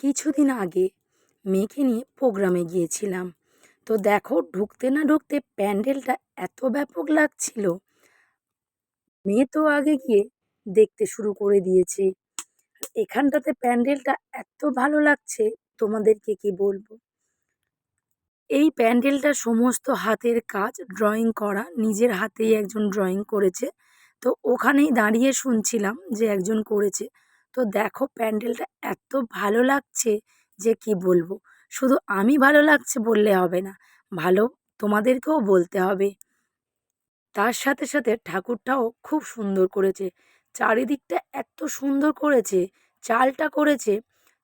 কিছুদিন আগে মেয়েকে নিয়ে প্রোগ্রামে গিয়েছিলাম। তো দেখো, ঢুকতে না ঢুকতে প্যান্ডেলটা এত ব্যাপক লাগছিল। মেয়ে তো আগে গিয়ে দেখতে শুরু করে দিয়েছে। এখানটাতে প্যান্ডেলটা এত ভালো লাগছে, তোমাদেরকে কি বলব? এই প্যান্ডেলটা সমস্ত হাতের কাজ, ড্রয়িং করা, নিজের হাতেই একজন ড্রয়িং করেছে। তো ওখানেই দাঁড়িয়ে শুনছিলাম যে একজন করেছে। তো দেখো প্যান্ডেলটা এত ভালো লাগছে যে কি বলব? শুধু আমি ভালো লাগছে বললে হবে না, ভালো তোমাদেরকেও বলতে হবে। তার সাথে সাথে ঠাকুরটাও খুব সুন্দর করেছে, চারিদিকটা এত সুন্দর করেছে, চালটা করেছে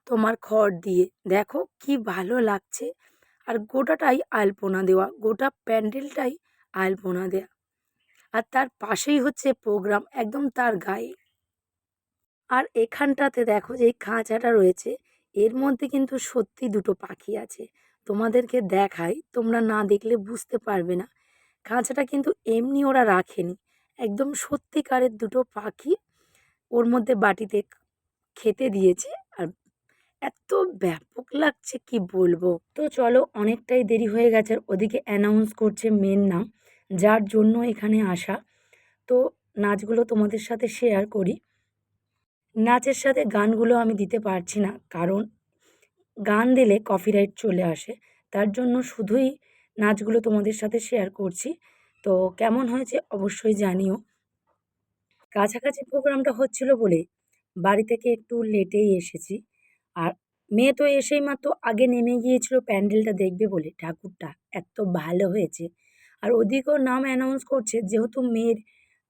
তোমার খড় দিয়ে। দেখো কি ভালো লাগছে। আর গোটাটাই আলপনা দেওয়া, গোটা প্যান্ডেলটাই আলপনা দেওয়া আর তার পাশেই হচ্ছে প্রোগ্রাম, একদম তার গায়ে। আর এখানটাতে দেখো যে খাঁচাটা রয়েছে, এর মধ্যে কিন্তু সত্যি দুটো পাখি আছে। তোমাদেরকে দেখাই, তোমরা না দেখলে বুঝতে পারবে না। খাঁচাটা কিন্তু এমনি ওরা রাখেনি। একদম সত্যিকারের দুটো পাখি ওর মধ্যে বাটিতে খেতে দিয়েছে আর এত ব্যাপক লাগছে, কি বলব? তো চলো অনেকটাই দেরি হয়ে গেছে আর ওদিকে অ্যানাউন্স করছে মেন নাম যার জন্য এখানে আসা। তো নাচগুলো তোমাদের সাথে শেয়ার করি। নাচের সাথে গানগুলো আমি দিতে পারছি না। কারণ গান দিলে কপিরাইট চলে আসে। তার জন্য শুধুই নাচগুলো তোমাদের সাথে শেয়ার করছি। তো কেমন হয়েছে অবশ্যই জানিও। কাছাকাছি প্রোগ্রামটা হচ্ছিল বলে বাড়ি থেকে একটু লেটেই এসেছি। আর মেয়ে তো এসেই মাত্র আগে নেমে গিয়েছিল প্যান্ডেলটা দেখবে বলে। ঠাকুরটা এত ভালো হয়েছে। আর ওদিকেও নাম অ্যানাউন্স করছে, যেহেতু মেয়ের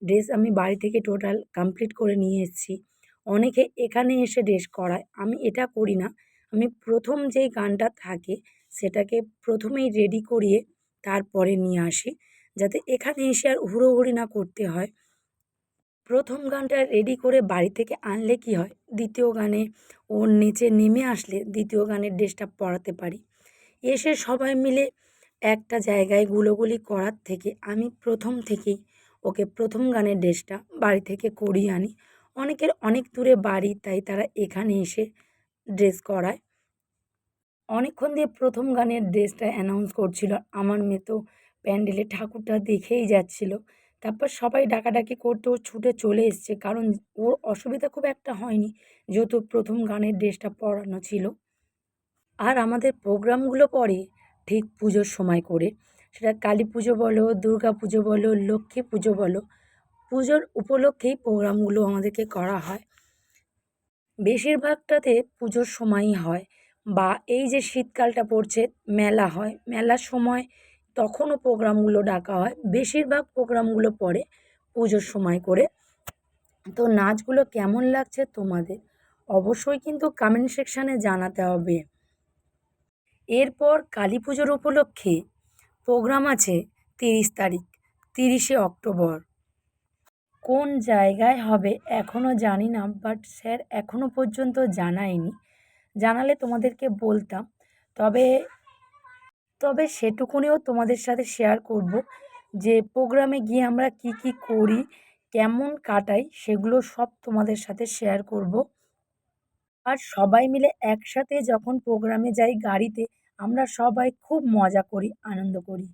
ড্রেস আমি বাড়ি থেকে টোটাল কমপ্লিট করে নিয়ে এসেছি। অনেকে এখানে এসে ড্রেস করায়। আমি এটা করি না। আমি প্রথম যেই গানটা থাকে, সেটাকে প্রথমেই রেডি করিয়ে তারপরে নিয়ে আসি। যাতে এখানে এসে আর হুড়োহুড়ি না করতে হয়। প্রথম গানটা রেডি করে বাড়ি থেকে আনলে কি হয়? দ্বিতীয় গানে ওর নিচে নেমে আসলে দ্বিতীয় গানের ড্রেসটা পরাতে পারি। এসে সবাই মিলে একটা জায়গায় গুলোগুলি করার থেকে আমি প্রথম থেকেই ওকে প্রথম গানের ড্রেসটা বাড়ি থেকে করিয়ে আনি। অনেকের অনেক দূরে বাড়ি, তাই তারা এখানে এসে ড্রেস করায়। অনেকক্ষণ দিয়ে প্রথম গানের ড্রেসটা অ্যানাউন্স করছিল। আমার মেয়ে তো প্যান্ডেলে ঠাকুরটা দেখেই যাচ্ছিল। তারপর সবাই ডাকাডাকি করতে ও ছুটে চলে এসছে, কারণ ওর অসুবিধা খুব একটা হয়নি, যেহেতু প্রথম গানের ড্রেসটা পরানো ছিল। আর আমাদের প্রোগ্রামগুলো পড়ে ঠিক পুজোর সময় করে। সেটা কালী পুজো বলো, দুর্গা পুজো বলো, লক্ষ্মী পুজো বলো পুজোর উপলক্ষেই প্রোগ্রামগুলো আমাদেরকে করা হয়। বেশিরভাগটাতে পুজোর সময়ই হয় বা এই যে শীতকালটা পড়ছে, মেলা হয়। মেলার সময় তখনও প্রোগ্রামগুলো ডাকা হয়। বেশিরভাগ প্রোগ্রামগুলো পড়ে পুজোর সময় করে। তো নাচগুলো কেমন লাগছে তোমাদের? অবশ্যই কিন্তু কমেন্ট সেকশানে জানাতে হবে। এরপর কালী পুজোর উপলক্ষে প্রোগ্রাম আছে তিরিশ তারিখ, তিরিশে অক্টোবর। কোন জায়গায় হবে এখনও জানি না বাট স্যার এখনও পর্যন্ত জানায়নি। জানালে তোমাদেরকে বলতাম। তবে তবে সেটুকুনিও তোমাদের সাথে শেয়ার করব যে প্রোগ্রামে গিয়ে আমরা কি কি করি, কেমন কাটাই, সেগুলো সব তোমাদের সাথে শেয়ার করব। আর সবাই মিলে একসাথে যখন প্রোগ্রামে যাই গাড়িতে, আমরা সবাই খুব মজা করি, আনন্দ করি।